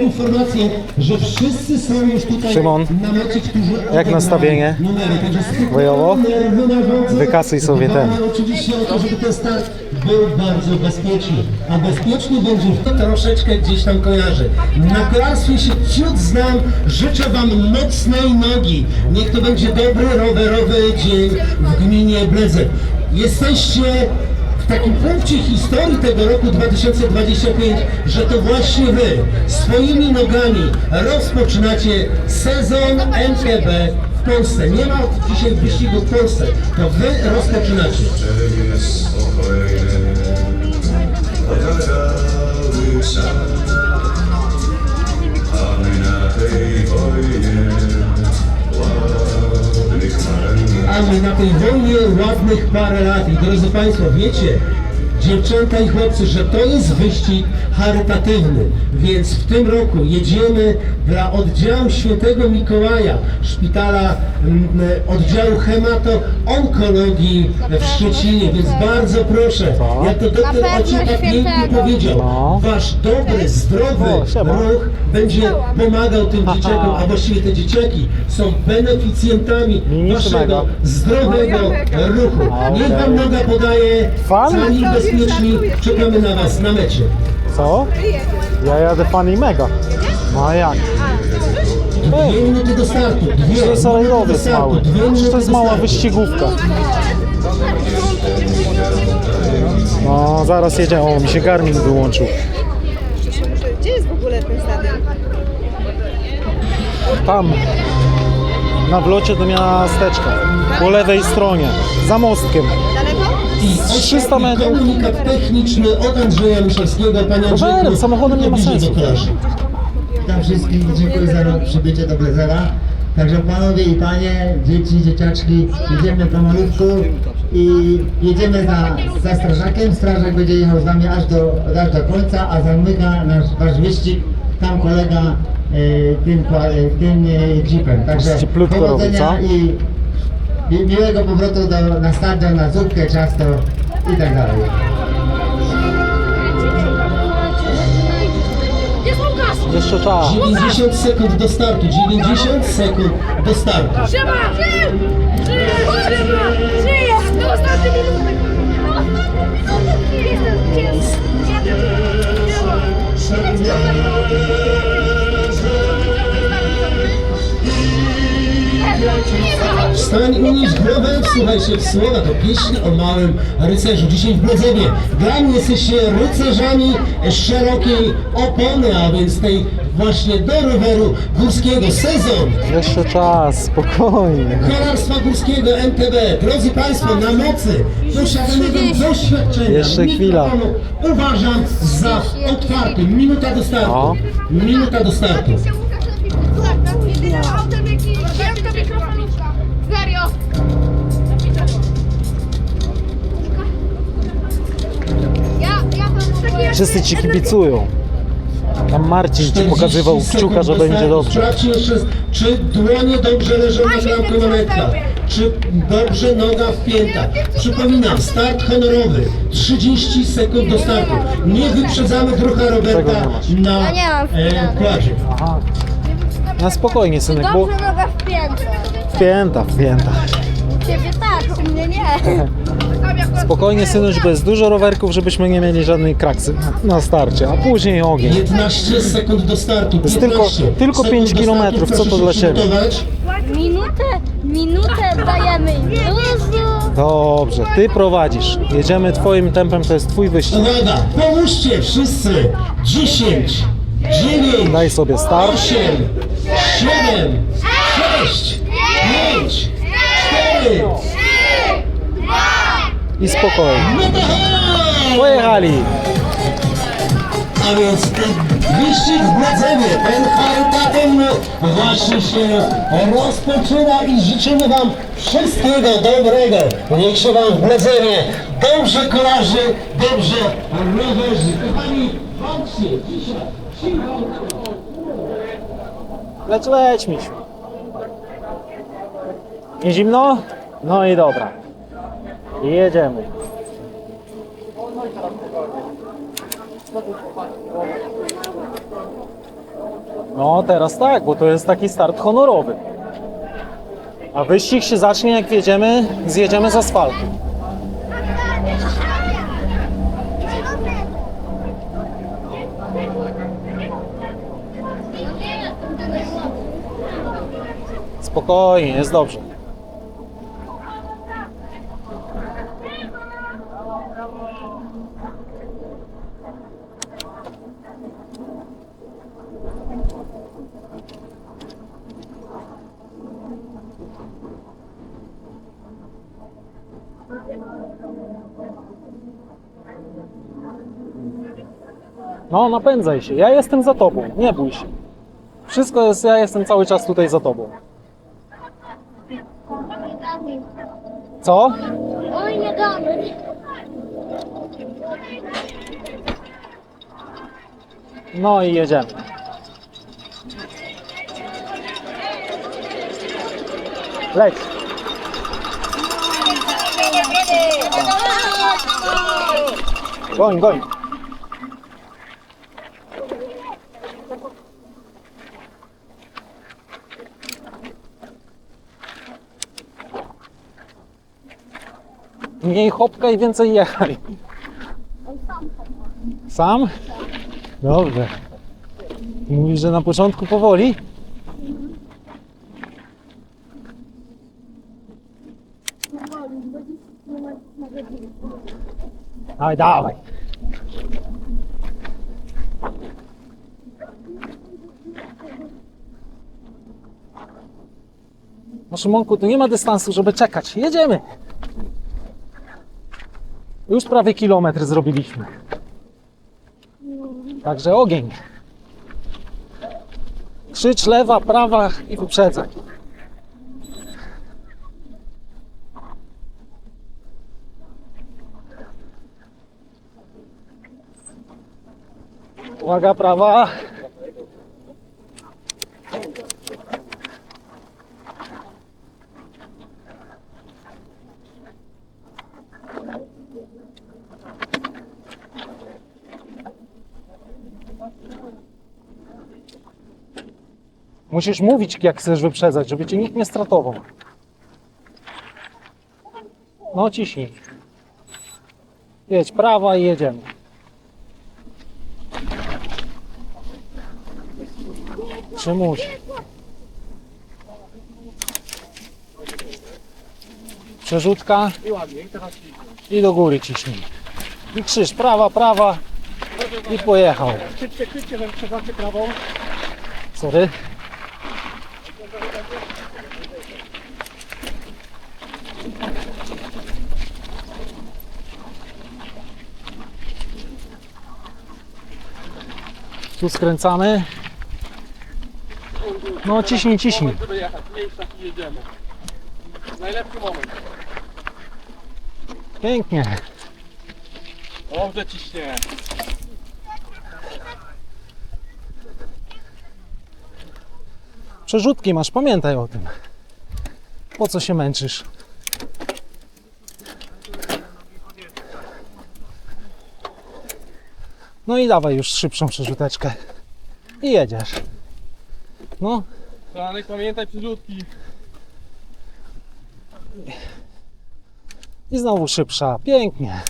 Informację, że wszyscy są już tutaj Szymon, na mecie, którzy jak nastawienie? Numery, także Bojowo? wodzy. Wykasuj sobie ten. Oczywiście o to, żeby ten start był bardzo bezpieczny. A bezpieczny będzie w to troszeczkę gdzieś tam kojarzy. Na kolarstwie się ciut znam. Życzę Wam mocnej nogi. Niech to będzie dobry rowerowy dzień w gminie Bledzew. Jesteście w takim punkcie historii tego roku 2025, że to właśnie Wy swoimi nogami rozpoczynacie sezon MTB w Polsce. Nie ma dzisiaj wyścigu w Polsce, to Wy rozpoczynacie. Marynarz. A my na tej wojnie ładnych parę lat. I drodzy Państwo, wiecie, dziewczęta i chłopcy, że to jest wyścig charytatywny. Więc w tym roku jedziemy dla oddziału Świętego Mikołaja, szpitala mm, oddziału hemato-onkologii w Szczecinie. Więc bardzo proszę, jak to doktor Ociepa pięknie powiedział, No. wasz dobry, zdrowy O, siema. ruch będzie pomagał tym dzieciakom, a właściwie te dzieciaki są beneficjentami waszego zdrowego ruchu. Niech wam noga podaje, Fan? sami bezpieczni, czekamy na was na mecie. Co? Ja jadę fan i mega. No a jak? Dwie minuty do startu, dwie To jest minuty do rajdowiec startu, mały. dwie To jest do mała startu. wyścigówka. No, zaraz jedzie. O, mi się Garmin wyłączył. Gdzie jest w ogóle ten stadion? Tam. Na wlocie do miasteczka. Po lewej stronie. Za mostkiem. Daleko? I 300 metrów. Komunikat techniczny od Andrzeja Miszewskiego, panie Rowerem, samochodem nie ma sensu. Witam wszystkich i dziękuję za przybycie do Blezera. Także panowie i panie, dzieci, dzieciaczki, jedziemy pomalutku i jedziemy za, za strażakiem. Strażak będzie jechał z nami aż do, aż do końca, a zamyka nasz, nasz wyścig tam kolega e, tym, e, tym e, jeepem. Także Cieplutko robi, powodzenia i mi- miłego powrotu do, na stadion, na zupkę, ciasto i tak dalej. Jeszcze czas. 90 sekund do startu, 90 sekund do startu. Trzyma! Żył! Trzyma! Żyje! Do ostatniej minuty! Głowę, wsłuchaj się w słowa, to pieśń o małym rycerzu. Dzisiaj w Bledzewie. Dla mnie jesteście rycerzami szerokiej opony, a więc tej właśnie do roweru górskiego. Sezon Jeszcze czas, spokojnie. kolarstwa górskiego MTB. Drodzy Państwo, na mocy posiadanego doświadczenia Jeszcze chwila. mikrofonu uważam za otwarty. Minuta do startu. O. Minuta do startu. Serio? Wszyscy ci kibicują. Tam Marcin ci pokazywał 40 kciuka, że będzie dobrze. Sprawdźcie jeszcze, czy dłonie dobrze leżą na monetka, czy dobrze noga wpięta. Przypominam, start honorowy, 30 sekund do startu. Nie wyprzedzamy drucha Roberta na mam e, kładzie. Aha. Na spokojnie, synek, bo Dobrze noga wpięta. wpięta, wpięta. Ciebie tak, u mnie nie. Spokojnie, synuś, bo jest dużo rowerków, żebyśmy nie mieli żadnej kraksy na- starcie, a później ogień. 15 sekund do startu. jest tylko- 15 tylko sekund 5 do startu. kilometrów. Co Proszę to się dla ciebie? przygotować. Minutę, minutę dajemy luzu. Dobrze, ty prowadzisz. Jedziemy twoim tempem, to jest twój wyścig. Uwaga, pomóżcie wszyscy. 10, 9, Daj sobie start. 8, 7, 6, 5, 4, I hej! Pojechali! A więc wyścig w Bledzewie, ten charytatywny właśnie się rozpoczyna i życzymy Wam wszystkiego dobrego. Niech się Wam w Bledzewie dobrze kolarzy, dobrze rowerzy. Kochani, bądźcie dzisiaj siłą Leć, leć, misiu. Nie zimno? No i dobra. Jedziemy. No teraz tak, bo to jest taki start honorowy. A wyścig się zacznie jak wjedziemy, zjedziemy z asfaltu. Spokojnie, jest dobrze. No, napędzaj się. Ja jestem za tobą. Nie bój się. Wszystko jest, ja jestem cały czas tutaj za tobą. Co? Oj, nie damy. No i jedziemy. Leć. Goń, goń. Mniej chopka i więcej jechaj. Sam? Dobrze. Mówisz, że na początku powoli? Dawaj, dawaj. No Szymonku, tu nie ma dystansu, żeby czekać. Jedziemy. Już prawie kilometr zrobiliśmy. Także ogień. Krzycz lewa, prawa i wyprzedzaj. Uwaga, prawa. Musisz mówić, jak chcesz wyprzedzać, żeby cię nikt nie stratował. No, ciśnij. Jedź prawa i jedziemy. Przymuś. Przerzutka. I do góry ciśnij. I krzyż, prawa, prawa. I pojechał. Sorry. Tu skręcamy. No ciśnij, ciśnij. żeby jechać, miejsca i jedziemy. Najlepszy moment. Pięknie. Dobrze ciśnie. Przerzutki masz, pamiętaj o tym. Po co się męczysz? No i dawaj już szybszą przerzuteczkę. I jedziesz. No, Franek, pamiętaj przyrzutki. i znowu szybsza. Pięknie.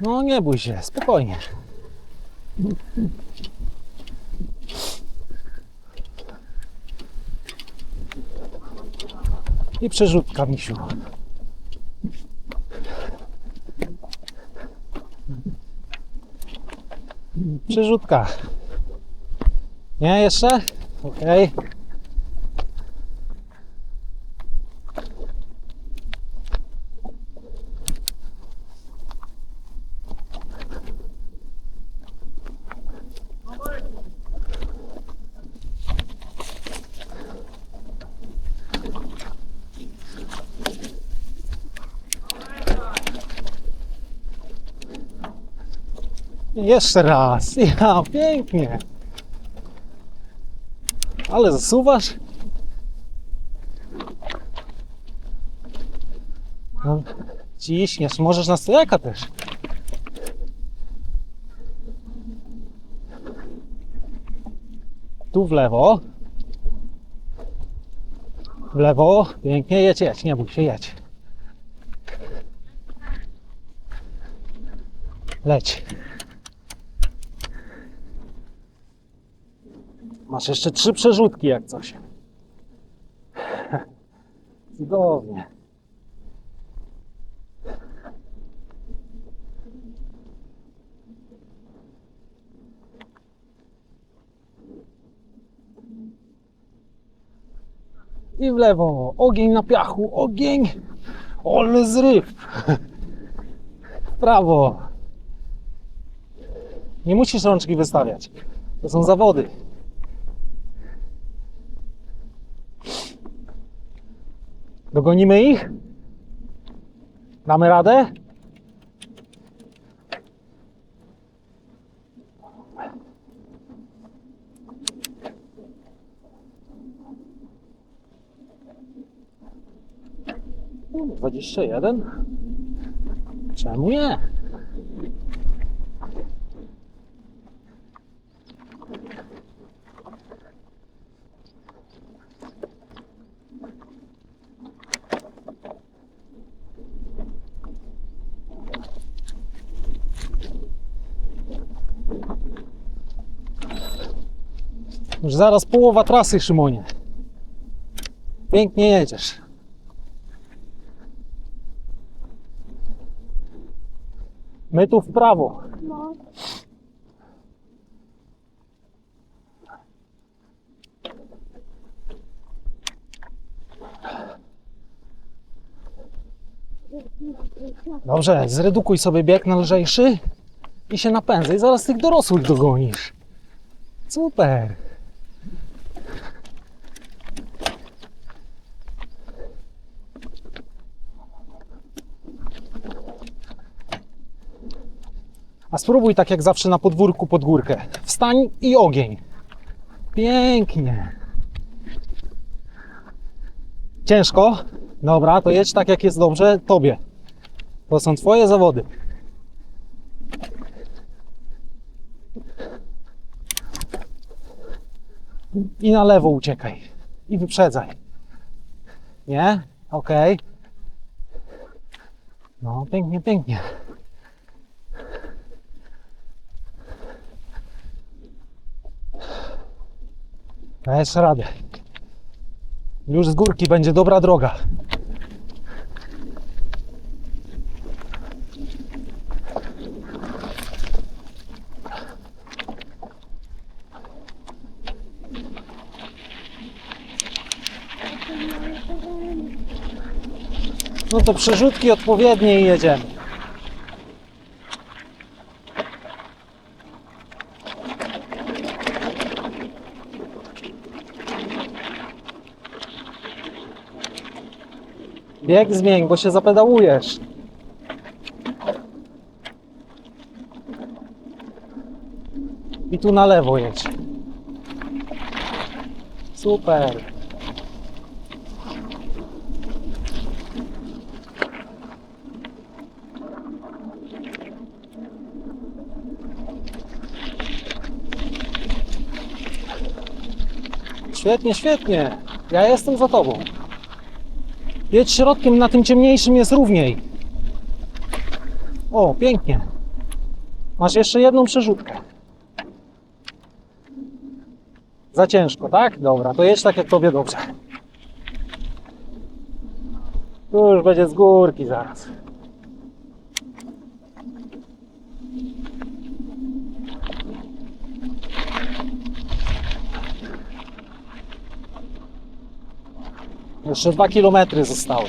No nie bój się, spokojnie. I przerzutka, misiu. Przerzutka. Nie, jeszcze? Okej. Jeszcze raz. Ja, pięknie. Ale zasuwasz? No, ciśniesz, możesz na stojaka też. Tu w lewo. W lewo. Pięknie, jedź, jedź, nie bój się, jedź. Leć. Masz jeszcze trzy przerzutki jak coś. Cudownie. I w lewo. Ogień na piachu. Ogień. Ole zryw. W prawo. Nie musisz rączki wystawiać. To są zawody. Dogonimy ich? Damy radę? Dwadzieścia jeden? Czemu nie? Zaraz połowa trasy, Szymonie. Pięknie jedziesz. My tu w prawo. Dobrze, zredukuj sobie bieg na lżejszy i się napędzaj. Zaraz tych dorosłych dogonisz. Super. A spróbuj tak jak zawsze na podwórku pod górkę. Wstań i ogień. Pięknie. Ciężko? Dobra, to jedź tak jak jest dobrze tobie. To są twoje zawody. I na lewo uciekaj. I wyprzedzaj. Nie? Okej. No, pięknie, pięknie. Dajesz radę. Już z górki będzie dobra droga. No to przerzutki odpowiednie i jedziemy. Bieg zmień, bo się zapedałujesz. I tu na lewo jedź. Super. Świetnie, świetnie. Ja jestem za tobą. Jedź środkiem, na tym ciemniejszym jest równiej. O, pięknie. Masz jeszcze jedną przerzutkę. Za ciężko, tak? Dobra, to jedź tak jak tobie dobrze. Tu już będzie z górki zaraz. Jeszcze dwa kilometry zostały.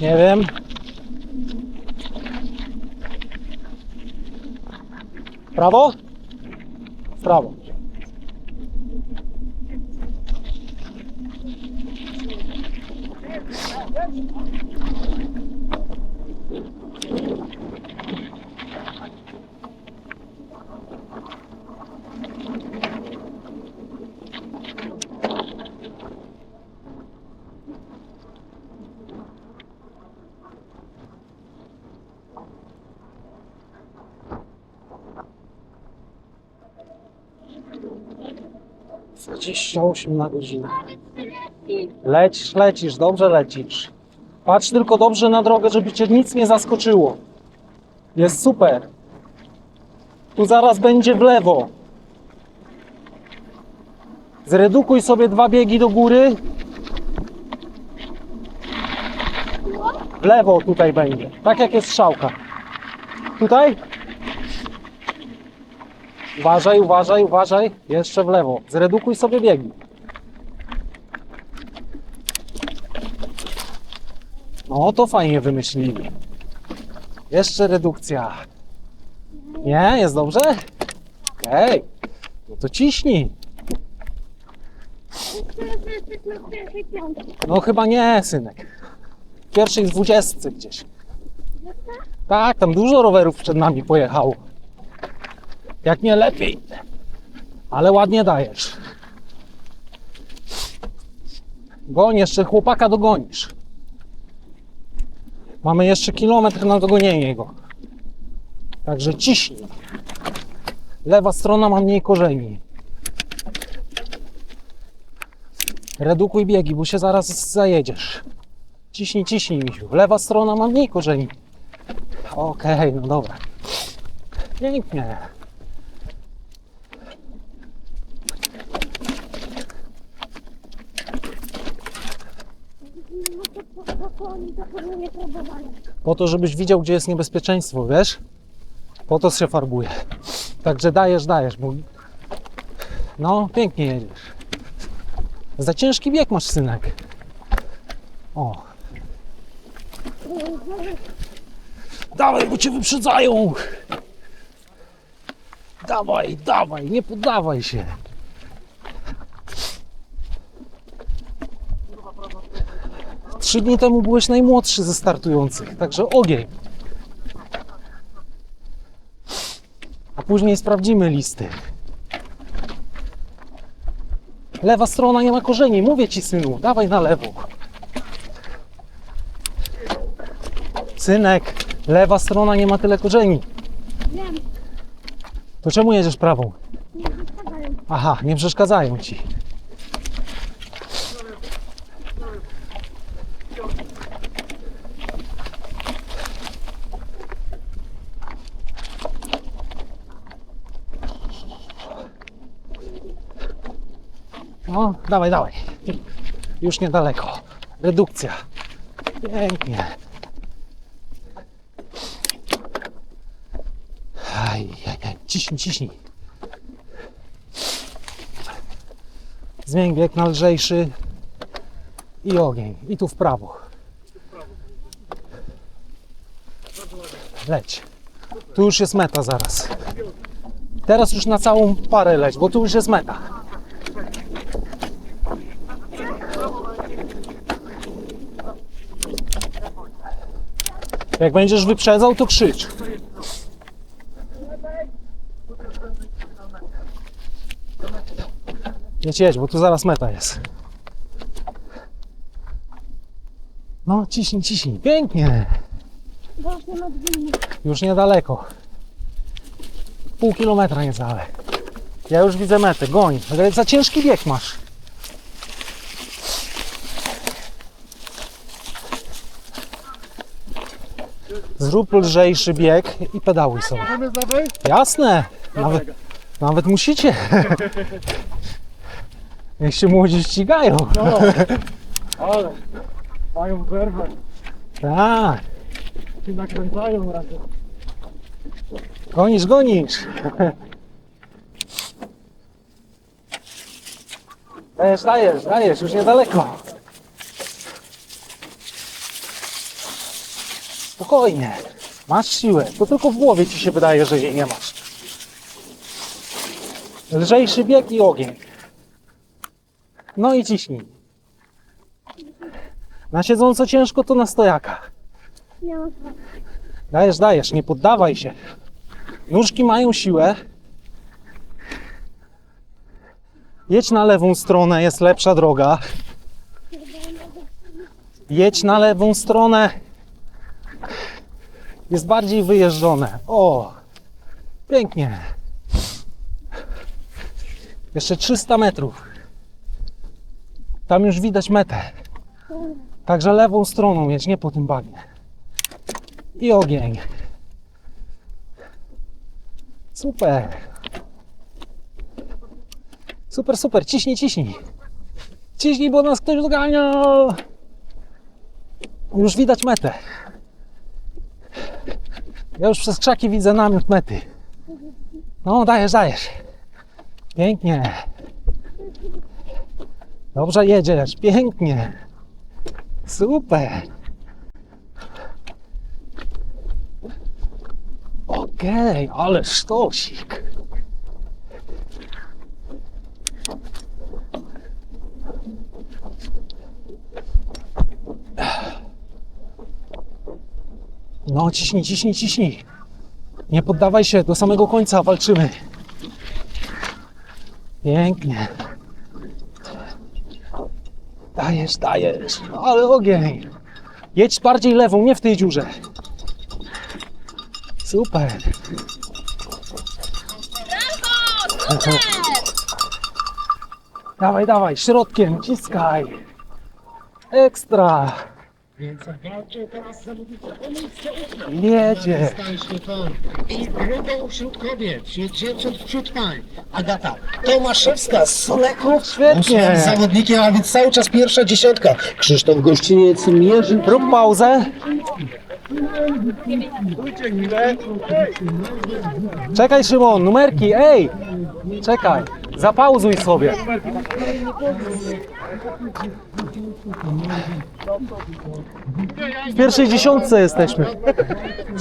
Nie wiem. Prawo? Prawo. 28 na godzinę. Lecisz, lecisz, dobrze lecisz. Patrz tylko dobrze na drogę, żeby cię nic nie zaskoczyło. Jest super. Tu zaraz będzie w lewo. Zredukuj sobie dwa biegi do góry. W lewo tutaj będzie. Tak jak jest strzałka. Tutaj? Uważaj, uważaj, uważaj. Jeszcze w lewo. Zredukuj sobie biegi. No to fajnie wymyślili. Jeszcze redukcja. Nie? Jest dobrze? Okej. No to ciśnij. No chyba nie, synek. W pierwszej dwudziestce gdzieś. Tak, tam dużo rowerów przed nami pojechało. Jak nie lepiej. Ale ładnie dajesz. Goń, jeszcze chłopaka dogonisz. Mamy jeszcze kilometr na dogonienie go. Także ciśnij. Lewa strona ma mniej korzeni. Redukuj biegi, bo się zaraz zajedziesz. Ciśnij, ciśnij, misiu. Lewa strona ma mniej korzeni. Okej, no dobra. Pięknie. Po to, żebyś widział, gdzie jest niebezpieczeństwo, wiesz? Po to się farbuje. Także dajesz, dajesz. Bo... No, pięknie jedziesz. Za ciężki bieg masz, synek. O. Dawaj, bo cię wyprzedzają. Dawaj, dawaj, nie poddawaj się. Trzy dni temu byłeś najmłodszy ze startujących, także ogień. A później sprawdzimy listy. Lewa strona nie ma korzeni, mówię ci synu, dawaj na lewo. Synek, lewa strona nie ma tyle korzeni. Wiem, To czemu jedziesz prawą? nie przeszkadzają. Aha, nie przeszkadzają ci. No, dawaj, dawaj. Już niedaleko. Redukcja. Pięknie. Ciśnij, ciśnij. Zmień bieg na lżejszy i ogień. I tu w prawo. Leć. Tu już jest meta zaraz. Teraz już na całą parę leć, bo tu już jest meta. Jak będziesz wyprzedzał, to krzycz. Jedź, jedź, bo tu zaraz meta jest. No, ciśnij, ciśnij. Pięknie. Już niedaleko. Pół kilometra niecałe. Ja już widzę metę. Goń. Za ciężki bieg masz. Zrób lżejszy bieg i pedałuj sobie. Jasne. Nawet, nawet musicie. Niech się młodzi ścigają. Ale mają werwę, Tak. się nakręcają razem. Gonisz, gonisz. Dajesz, dajesz, dajesz, już niedaleko. Spokojnie. Masz siłę. To tylko w głowie ci się wydaje, że jej nie masz. Lżejszy bieg i ogień. No i ciśnij. Na siedząco ciężko to na stojaka. Dajesz, dajesz, nie poddawaj się. Nóżki mają siłę. Jedź na lewą stronę, jest lepsza droga. Jedź na lewą stronę. Jest bardziej wyjeżdżone. O, pięknie. Jeszcze 300 metrów. Tam już widać metę. Także lewą stroną jedź, nie po tym bagnie. I ogień. Super. Super, super. Ciśnij, ciśnij. Ciśnij, bo nas ktoś dogania. Już widać metę. Ja już przez krzaki widzę namiot mety. No, dajesz, dajesz. Pięknie. Dobrze jedziesz, pięknie. Super. Okej, ale sztosik. No, ciśnij, ciśnij, ciśnij. Nie poddawaj się, do samego końca walczymy. Pięknie. Dajesz, dajesz. Ale ogień. Jedź bardziej lewą, nie w tej dziurze. Super. Dawaj, dawaj, środkiem, ciskaj. Ekstra. Jedzie. I drugą wśród kobiet, wśród dziewcząt, wśród pań. Agata Tomaszewska z Soleków. Świetnie. Zawodnikiem, a więc cały czas pierwsza dziesiątka. Krzysztof Gościniec mierzy Rób pauzę. Czekaj Szymon, numerki, ej! Czekaj, zapauzuj sobie. W pierwszej dziesiątce jesteśmy.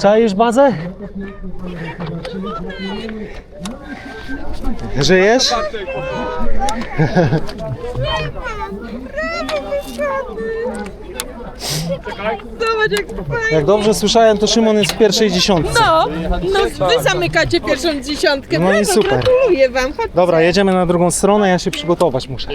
Czaisz bazę? Żyjesz? Zobacz jak fajnie. Jak dobrze słyszałem, to Szymon jest w pierwszej dziesiątce. No, no wy zamykacie pierwszą dziesiątkę. No i super. Gratuluję wam. Chodź. Dobra, jedziemy na drugą stronę, ja się przygotować muszę.